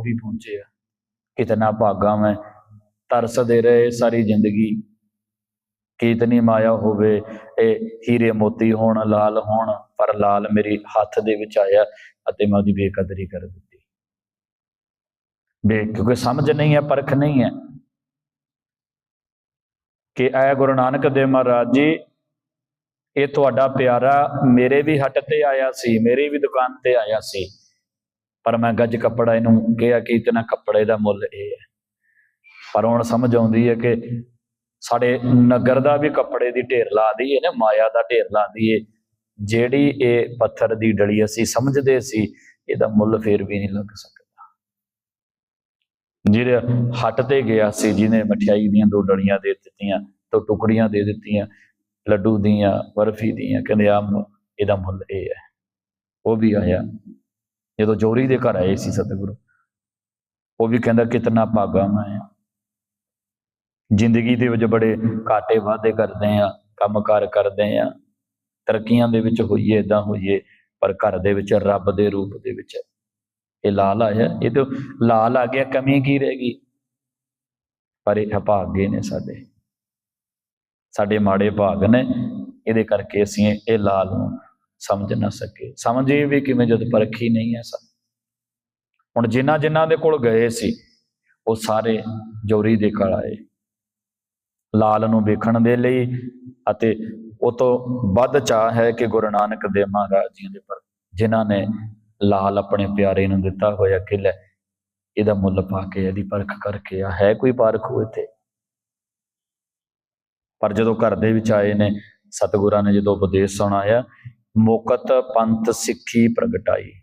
ਉਹ ਵੀ ਪਹੁੰਚੇ ਆ। ਕਿਤਨਾ ਭਾਗਾ ਮੈਂ ਤਰਸਦੇ ਰਹੇ ਸਾਰੀ ਜ਼ਿੰਦਗੀ। ਕੀਤਨੀ ਮਾਇਆ ਹੋਵੇ, ਇਹ ਹੀਰੇ ਮੋਤੀ ਹੋਣ, ਲਾਲ ਹੋਣ, ਪਰ ਲਾਲ ਮੇਰੀ ਹੱਥ ਦੇ ਵਿੱਚ ਆਇਆ ਅਤੇ ਮੈਂ ਉਹਦੀ ਬੇਕਦਰੀ ਕਰ ਦਿੱਤੀ। ਬੇ, ਕਿਉਂਕਿ ਸਮਝ ਨਹੀਂ ਹੈ, ਪਰਖ ਨਹੀਂ ਹੈ ਕਿ ਐ ਗੁਰੂ ਨਾਨਕ ਦੇਵ ਮਹਾਰਾਜ ਜੀ, ਇਹ ਤੁਹਾਡਾ ਪਿਆਰਾ ਮੇਰੇ ਵੀ ਹੱਟ ਤੇ ਆਇਆ ਸੀ, ਮੇਰੀ ਵੀ ਦੁਕਾਨ ਤੇ ਆਇਆ ਸੀ। ਪਰ ਮੈਂ ਗੱਜ ਕੱਪੜਾ ਇਹਨੂੰ ਕਿਹਾ ਕਿ ਇਤਨਾ ਕੱਪੜੇ ਦਾ ਮੁੱਲ ਇਹ ਹੈ। ਪਰ ਹੁਣ ਸਮਝ ਆਉਂਦੀ ਹੈ ਕਿ ਸਾਡੇ ਨਗਰ ਦਾ ਵੀ ਕੱਪੜੇ ਦੀ ਢੇਰ ਲਾ ਦਈਏ ਨਾ, ਮਾਇਆ ਦਾ ਢੇਰ ਲਾ ਦਈਏ, ਜਿਹੜੀ ਇਹ ਪੱਥਰ ਦੀ ਡਲੀ ਅਸੀਂ ਸਮਝਦੇ ਸੀ, ਇਹਦਾ ਮੁੱਲ ਫੇਰ ਵੀ ਨਹੀਂ ਲੱਗ ਸਕਦਾ। ਜਿਹੜਾ ਹੱਟ ਤੇ ਗਿਆ ਸੀ, ਜਿਹਨੇ ਮਠਿਆਈ ਦੀਆਂ ਦੋ ਡਲੀਆਂ ਦੇ ਦਿੱਤੀਆਂ ਤੋਂ ਟੁਕੜੀਆਂ ਦੇ ਦਿੱਤੀਆਂ, ਲੱਡੂ ਦੀਆਂ, ਬਰਫੀ ਦੀਆਂ, ਕਹਿੰਦੇ ਆਮ ਇਹਦਾ ਮੁੱਲ ਇਹ ਹੈ। ਉਹ ਵੀ ਆਇਆ। ਜਦੋਂ ਜੋਰੀ ਦੇ ਘਰ ਆਏ ਸੀ ਸਤਿਗੁਰੂ, ਉਹ ਵੀ ਕਹਿੰਦਾ ਕਿਤਨਾ ਭਾਗਾ ਮੈਂ ਜ਼ਿੰਦਗੀ ਦੇ ਵਿੱਚ ਬੜੇ ਘਾਟੇ ਵਾਅਦੇ ਕਰਦੇ ਆ, ਕੰਮਕਾਰ ਕਰਦੇ ਆ, ਤਰੱਕੀਆਂ ਦੇ ਵਿੱਚ ਹੋਈਏ ਇਦਾਂ ਹੋਈਏ, ਪਰ ਘਰ ਦੇ ਵਿੱਚ ਰੱਬ ਦੇ ਰੂਪ ਦੇ ਵਿੱਚ ਇਹ ਲਾਲ ਆਇਆ। ਇਹ ਤਾਂ ਲਾਲ ਆ ਗਿਆ, ਕਮੀ ਕੀ ਰਹਿ ਗਈ? ਪਰ ਇਹ ਭਾਗੇ ਨੇ ਸਾਡੇ। ਸਾਡੇ ਮਾੜੇ ਭਾਗ ਨੇ, ਇਹਦੇ ਕਰਕੇ ਅਸੀਂ ਇਹ ਲਾਲ ਨੂੰ ਸਮਝ ਨਾ ਸਕੇ। ਸਮਝੇ ਵੀ ਕਿਵੇਂ ਜਦ ਪਰਖੀ ਨਹੀਂ ਹੈ ਸਾ ਹੁਣ ਜਿਨ੍ਹਾਂ ਜਿਨ੍ਹਾਂ ਦੇ ਕੋਲ ਗਏ ਸੀ, ਉਹ ਸਾਰੇ ਜੋਰੀ ਦੇ ਘਰ ਆਏ। ਲਾਲ ਨੂੰ ਵੇਖਣ ਦੇ ਲਈ ਅਤੇ ਉਹ ਤੋਂ ਵੱਧ ਚਾਹ ਹੈ ਕਿ ਗੁਰੂ ਨਾਨਕ ਦੇਵ ਮਹਾਰਾਜ ਜੀ ਦੇ ਪਰ ਜਿਨ੍ਹਾਂ ਨੇ ਲਾਲ ਆਪਣੇ ਪਿਆਰੇ ਨੂੰ ਦਿੱਤਾ ਹੋਇਆ ਕਿ ਲੈ ਇਹਦਾ ਮੁੱਲ ਪਾ ਕੇ ਇਹਦੀ ਪਰਖ ਕਰਕੇ ਆ। ਹੈ ਕੋਈ ਪਰਖ ਉਹ ਇੱਥੇ? ਪਰ ਜਦੋਂ ਘਰ ਦੇ ਵਿੱਚ ਆਏ ਨੇ, ਸਤਿਗੁਰਾਂ ਨੇ ਜਦੋਂ ਉਪਦੇਸ਼ ਸੁਣਾਇਆ ਮੁਕਤ ਪੰਥ ਸਿੱਖੀ ਪ੍ਰਗਟਾਈ।